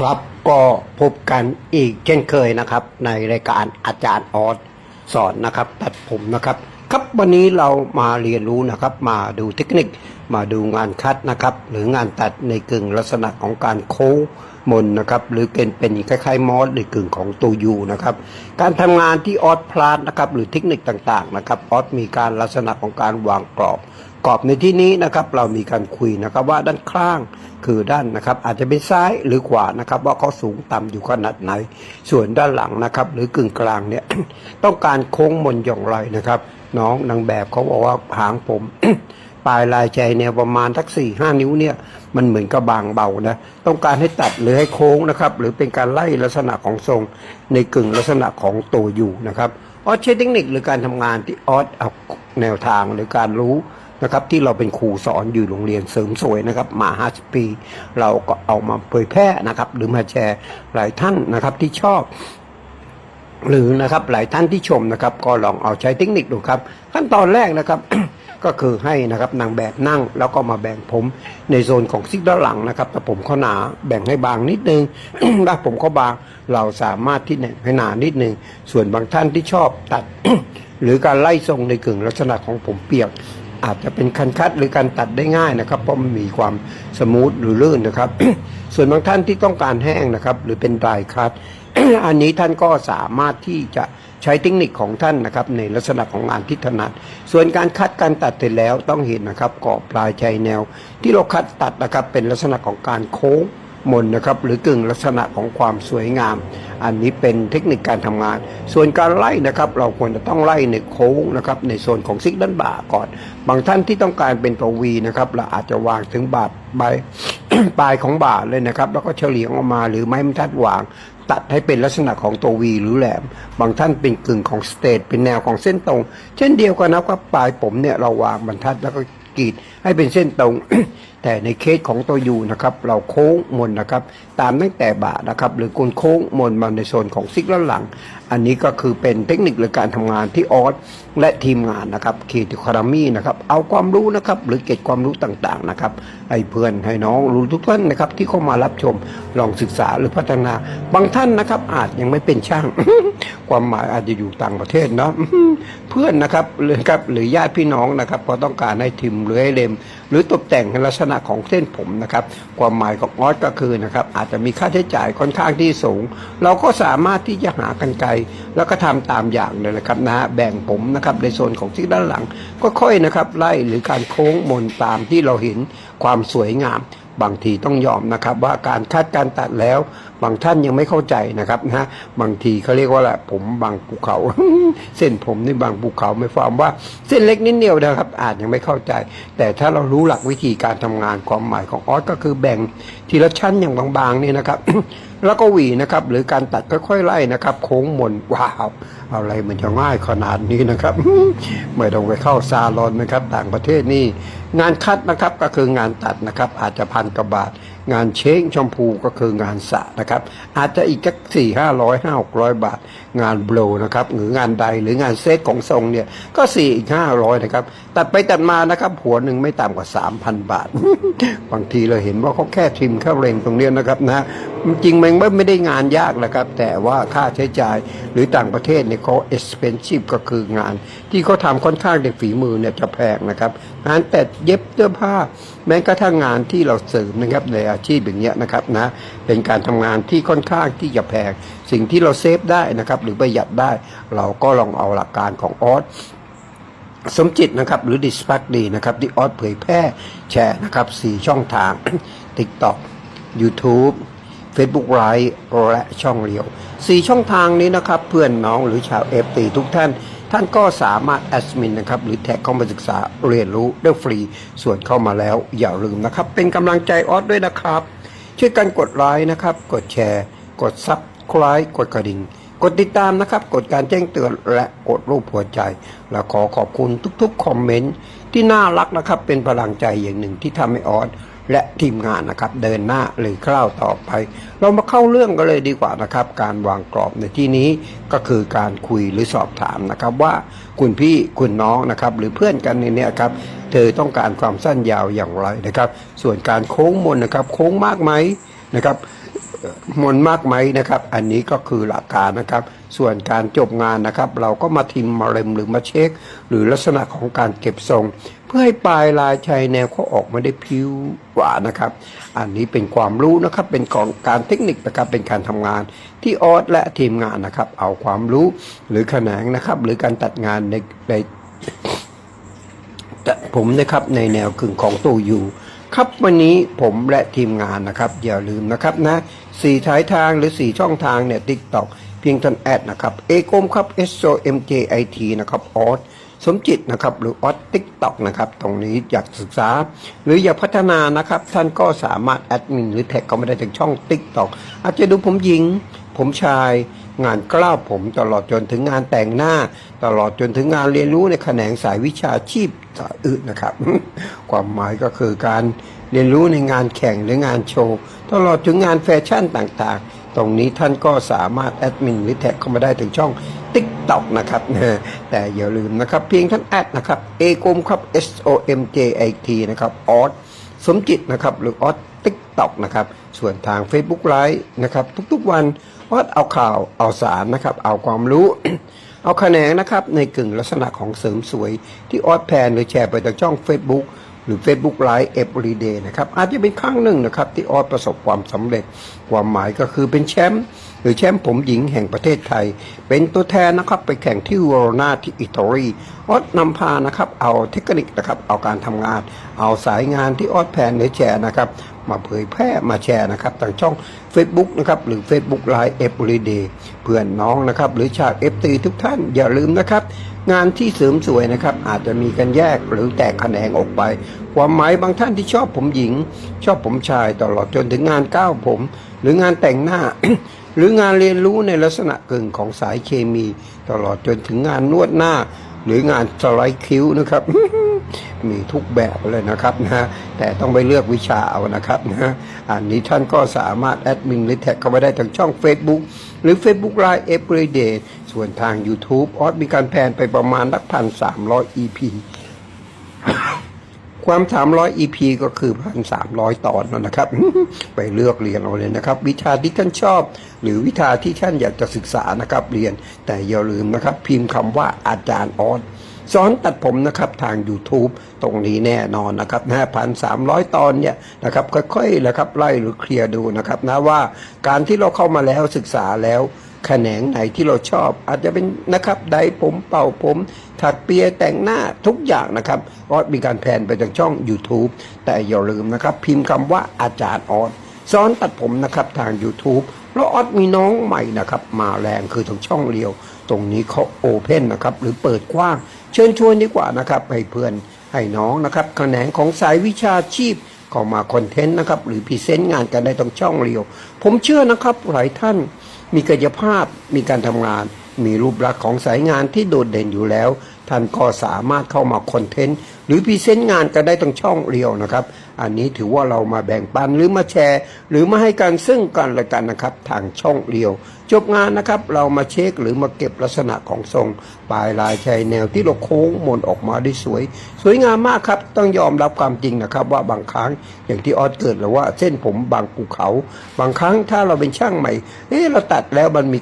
ครับก็พบกันอีกเช่นเคยนะครับ ในรายการอาจารย์ออสสอนนะครับ ตัดผมนะครับ ครับวันนี้เรามาเรียนรู้นะครับ มาดูเทคนิคมาดูงานคัดนะครับ หรืองานตัดในกึ่งลักษณะของการโค้งมนนะครับหรือเป็นเป็นคล้ายๆมอสในกึ่งของตัวยูนะครับการทำงานที่ออสพลาสนะครับหรือเทคนิคต่างๆนะครับออสมีการลักษณะของการวางกรอบ กรอบในที่นี้นะครับเรามีการคุยนะครับว่าด้านข้างคือด้านนะครับ อาจจะเป็นซ้ายหรือขวานะครับ ว่าเขาสูงต่ำอยู่ขนาดไหน ส่วนด้านหลังนะครับ หรือกึ่งกลางเนี่ยต้องการโค้งมนอย่างไรนะครับ น้องนางแบบเขาบอกว่าหางผม ปลายลายใจเนี่ยประมาณทักสี่ห้านิ้วเนี่ยมันเหมือนกับบางเบานะต้องการให้ตัดหรือให้โค้งนะครับหรือเป็นการไล่ลักษณะของทรง ในกึ่งลักษณะของตัวอยู่นะครับออสใช้เทคนิคหรือการทำงานที่ออสเอาแนวทางหรือการรู้ นะครับที่เราเป็นครูสอนอยู่โรงเรียนเสริมสวยนะครับมา 50 ปี เราก็เอามาเผยแพร่นะครับ หรือมาแชร์หลายท่านนะครับที่ชอบ หรือนะครับหลายท่านที่ชมนะครับ ก็ลองเอาใช้เทคนิคดูครับ ขั้นตอนแรกนะครับก็คือให้นะครับนางแบบนั่งแล้วก็มาแบ่งผมในโซนของซิกด้านหลังนะครับ แต่ผมเขาหนาแบ่งให้บางนิดนึงถ้าผมเขาบางเราสามารถที่แบ่งให้หนานิดนึง ส่วนบางท่านที่ชอบตัด หรือการไล่ทรงในกึ่งลักษณะของผมเปียก อาจจะเป็นคันคัดหรือการตัดได้ง่ายนะครับเพราะมันมีความสมูทหรือลื่นนะครับ ส่วนบางท่านที่ต้องการแห้งนะครับ หรือเป็นดายคัดอันนี้ท่านก็สามารถที่จะใช้เทคนิคของท่านนะครับ ในลักษณะของงานที่ถนัด ส่วนการคัดการตัดเสร็จแล้วต้องเห็นนะครับกรอบปลายชายแนว ที่เราคัดตัดนะครับเป็นลักษณะของการโค้ง มนนะครับหรือกึ่งลักษณะของความสวยงาม อันนี้เป็นเทคนิคการทำงาน ส่วนการไล่นะครับเราควรจะต้องไล่ในโค้งนะครับในโซนของซิกด้านบ่าก่อน บางท่านที่ต้องการเป็นตัววีนะครับเราอาจจะวางถึงบาดใบปลายของบ่าเลยนะครับ แล้วก็เฉลี่ยงออกมาหรือไม้บรรทัดวาง ตัดให้เป็นลักษณะของตัววีหรือแหลม บางท่านเป็นกึ่งของสเตทเป็นแนวของเส้นตรง เช่นเดียวกันนะครับปลายผมเนี่ยเราวางบรรทัดแล้วก็กรีดให้เป็นเส้นตรง แต่ในเคสของตัวยูนะครับเราโค้งมนนะครับตามตั้งแต่บ่านะครับหรือกุนโค้งมนมาในโซนของซิกด้านหลัง อันนี้ก็คือเป็นเทคนิคหรือการทำงานที่ออสและทีมงานนะครับคีติคารามีนะครับเอาความรู้นะครับหรือเก็บความรู้ต่างๆนะครับให้เพื่อนให้น้องรู้ทุกท่านนะครับที่เข้ามารับชมลองศึกษาหรือพัฒนา บางท่านนะครับอาจยังไม่เป็นช่าง ความหมายอาจจะอยู่ต่างประเทศเนาะเพื่อนนะครับหรือครับหรือญาติพี่น้องนะครับพอต้องการให้ทิมหรือให้เลมหรือตกแต่งในลักษณะของเส้นผมนะครับ ความหมายของออสก็คือนะครับอาจจะมีค่าใช้จ่ายค่อนข้างที่สูง เราก็สามารถที่จะหากันไกลแล้วก็ทำตามอย่างเลยนะครับนะฮะแบ่งผมนะครับในโซนของที่ด้านหลังก็ค่อยนะครับไล่หรือการโค้งมนตามที่เราเห็นความสวยงาม บางทีต้องยอมนะครับ ว่าการคาดการตัดแล้ว บางท่านยังไม่เข้าใจนะครับนะบางทีเขาเรียกว่าแหละผมบางภูเขา เส้นผมนี่บางภูเขาไม่ความว่าเส้นเล็กนิดเดียวนะครับ อาจยังไม่เข้าใจ แต่ถ้าเรารู้หลักวิธีการทำงานความหมายของออสก็คือแบ่งทีละชั้นอย่างบางๆนี่นะครับแล้วก็หวีนะครับ หรือการตัดค่อยๆไล่นะครับ โค้งมนว้าวอะไรมันจะง่ายขนาดนี้นะครับไม่ต้องไปเข้าซาลอนนะครับ ต่างประเทศนี่ งานคัดนะครับก็คืองานตัดนะครับ อาจจะพันกว่าบาท งานเช้งชมพูก็คืองานสะนะครับ อาจจะอีกสักสี่ห้าร้อยห้าหกร้อยบาท งานโบลนะครับหรืองานใดหรืองานเซตของทรงเนี่ยก็สี่อีกห้าร้อยนะครับตัดไปตัดมานะครับหัวหนึ่งไม่ต่ำกว่าสามพันบาท บางทีเราเห็นว่าเขาแค่ทิมเข้าเร่งตรงเนี้ยนะครับนะจริงมันไม่ได้งานยากนะครับ แต่ว่าค่าใช้จ่ายหรือต่างประเทศเนี่ยเขา expensive ก็คืองาน ที่เขาทำค่อนข้างในฝีมือเนี่ยจะแพงนะครับงานแต่เย็บเสื้อผ้า แม้กระทั่งงานที่เราเสริมนะครับในอาชีพอย่างเงี้ยนะครับนะเป็นการทำงานที่ค่อนข้างที่จะแพงสิ่งที่เราเซฟได้นะครับ หรือประหยัดได้ เราก็ลองเอาหลักการของออสสมจิตนะครับหรือดิสพักดีนะครับที่ออสเผยแพร่แชร์นะครับสี่ช่องทาง TikTok YouTube Facebook ไลฟ์และช่องเรียวสี่ช่องทางนี้นะครับ เพื่อนน้องหรือชาวเอฟตีทุกท่าน ท่านก็สามารถแอดมินนะครับหรือแท็กเข้ามาศึกษาเรียนรู้ได้ฟรี ส่วนเข้ามาแล้วอย่าลืมนะครับ เป็นกำลังใจออสด้วยนะครับ ช่วยกันกดไลค์นะครับ กดแชร์ กดซับคล้ายกดกระดิ่งกดติดตามนะครับ กดการแจ้งเตือนและกดรูปหัวใจ และขอขอบคุณทุกๆ คอมเมนต์ที่น่ารักนะครับ เป็นพลังใจอย่างหนึ่งที่ทำให้ออสและทีมงานนะครับเดินหน้าหรือคล้าวต่อไป เรามาเข้าเรื่องกันเลยดีกว่านะครับ การวางกรอบในที่นี้ก็คือการคุยหรือสอบถามนะครับว่าคุณพี่คุณน้องนะครับหรือเพื่อนกันในนี้ครับเธอต้องการความสั้นยาวอย่างไรนะครับ ส่วนการโค้งมนนะครับโค้งมากไหมนะครับ มนมากไหมนะครับ อันนี้ก็คือหลักการนะครับ ส่วนการจบงานนะครับ เราก็มาทิมมาเร็มหรือมาเช็ค หรือลักษณะของการเก็บทรง เพื่อให้ปลายลายชายแนวเขาออกมาได้พิ้วกว่านะครับ อันนี้เป็นความรู้นะครับเป็นของการเทคนิคนะครับเป็นการทำงานที่ออสและทีมงานนะครับ เอาความรู้หรือแขนงนะครับ หรือการตัดงานในในผมนะครับในแนวกึ่งของตัวอยู่ ครับวันนี้ผมและทีมงานนะครับอย่าลืมนะครับนะสี่ท้ายทางหรือสี่ช่องทางเนี่ยทิกตอกเพียงท่านแอดนะครับเอกมครับ S O M J I T นะครับออสสมจิตนะครับหรือออสทิกตอกนะครับตรงนี้อยากศึกษา หรืออยากพัฒนานะครับท่านก็สามารถแอดมินหรือแท็กเข้ามาได้จากช่องทิกตอกอาจจะดูผมหญิง ผมชาย งานกล้าวผมตลอดจนถึงงานแต่งหน้า ตลอดจนถึงงานเรียนรู้ในแขนงสายวิชาชีพอื่นนะครับ ความหมายก็คือการเรียนรู้ในงานแข่งหรืองานโชว์ ตลอดถึงงานแฟชั่นต่างๆ ตรงนี้ท่านก็สามารถแอดมินหรือแท็กเข้ามาได้ถึงช่องติ๊กต็อกนะครับแต่อย่าลืมนะครับ เพียงท่านแอดนะครับเอกมครับ S O M J I T นะครับออสสมจิตนะครับหรือออสติ๊กต็อกนะครับ ส่วนทาง Facebook ไลฟ์นะครับ ทุกๆวัน ออสเอาข่าวเอาสารนะครับ เอาความรู้ เอาคะแนนนะครับ ในกึ่งลักษณะของเสริมสวย ที่ออสแพนหรือแชร์ไปจากช่อง Facebook หรือ Facebook Live Everyday นะครับ อาจจะเป็นครั้งหนึ่งนะครับ ที่ออสประสบความสำเร็จ ความหมายก็คือเป็นแชมป์หรือแชมป์ผมหญิงแห่งประเทศไทย เป็นตัวแทนนะครับไปแข่งที่วอร์นาที่อิตาลีออสนำพานะครับ เอาเทคนิคนะครับ เอาการทำงาน เอาสายงานที่ออสแพนหรือแชร์นะครับ มาเผยแพร่มาแชร์นะครับทางช่อง Facebook นะครับหรือ Facebook Live Everyday เพื่อนน้องนะครับหรือชาว FT ทุกท่านอย่าลืมนะครับ งานที่เสริมสวยนะครับอาจจะมีกันแยกหรือแตกแขนงออกไป ความหมายบางท่านที่ชอบผมหญิง ชอบผมชายตลอดจนถึงงานก้าวผม หรืองานแต่งหน้าหรืองานเรียนรู้ในลักษณะกึ่งของสายเคมี ตลอดจนถึงงานนวดหน้า หรืองานสไลด์คิ้วนะครับ มีทุกแบบเลยนะครับนะแต่ต้องไปเลือกวิชาเอานะครับนะอันนี้ท่านก็สามารถแอดมินหรือแท็กเข้าไปได้ทางช่อง Facebook หรือ Facebook Live Everyday ส่วนทาง YouTube ออสมีการแพนไปประมาณนักพันสามร้อย EP ความ 300 EP ก็คือพันสามร้อยตอนนั่นนะครับ ไปเลือกเรียนเอาเลยนะครับ วิชาที่ท่านชอบ หรือวิชาที่ท่านอยากจะศึกษานะครับเรียนแต่อย่าลืมนะครับ พิมพ์คำว่าอาจารย์ออสสอนตัดผมนะครับทาง YouTube ตรงนี้แน่นอนนะครับนะพันสามร้อยตอนเนี่ยนะครับค่อยๆนะครับไล่หรือเคลียร์ดูนะครับนะว่าการที่เราเข้ามาแล้วศึกษาแล้ว แขนงไหนที่เราชอบ อาจจะเป็นนะครับไดผมเป่าผม ถักเปียแต่งหน้าทุกอย่างนะครับออสมีการแพนไปทางช่อง YouTube แต่อย่าลืมนะครับ พิมพ์คำว่าอาจารย์ออสสอนตัดผมนะครับทาง YouTube เพราะออสมีน้องใหม่นะครับมาแรงคือทางช่องเรียว ตรงนี้เขาโอเพนนะครับหรือเปิดกว้าง เชิญชวนดีกว่านะครับให้เพื่อนให้น้องนะครับแขนงของสายวิชาชีพเข้ามาคอนเทนต์นะครับหรือพรีเซนต์งานกันได้ตรงช่องเรียว ผมเชื่อนะครับหลายท่าน มีกายภาพมีการทำงาน มีรูปลักษณ์ของสายงานที่โดดเด่นอยู่แล้ว ท่านก็สามารถเข้ามาคอนเทนต์หรือพรีเซนต์งานกันได้ตรงช่องเรียวนะครับ อันนี้ถือว่าเรามาแบ่งปันหรือมาแชร์ หรือมาให้การซึ่งกันและกันนะครับ ทางช่องเรียว จบงานนะครับเรามาเช็คหรือมาเก็บลักษณะของทรง ปลายลายชายแนวที่เราโค้งมนออกมาได้สวย สวยงามมากครับต้องยอมรับความจริงนะครับ ว่าบางครั้งอย่างที่ออสเกิดแล้วว่าเส้นผมบางภูเขา บางครั้งถ้าเราเป็นช่างใหม่เอ๊ะเราตัดแล้วมันมี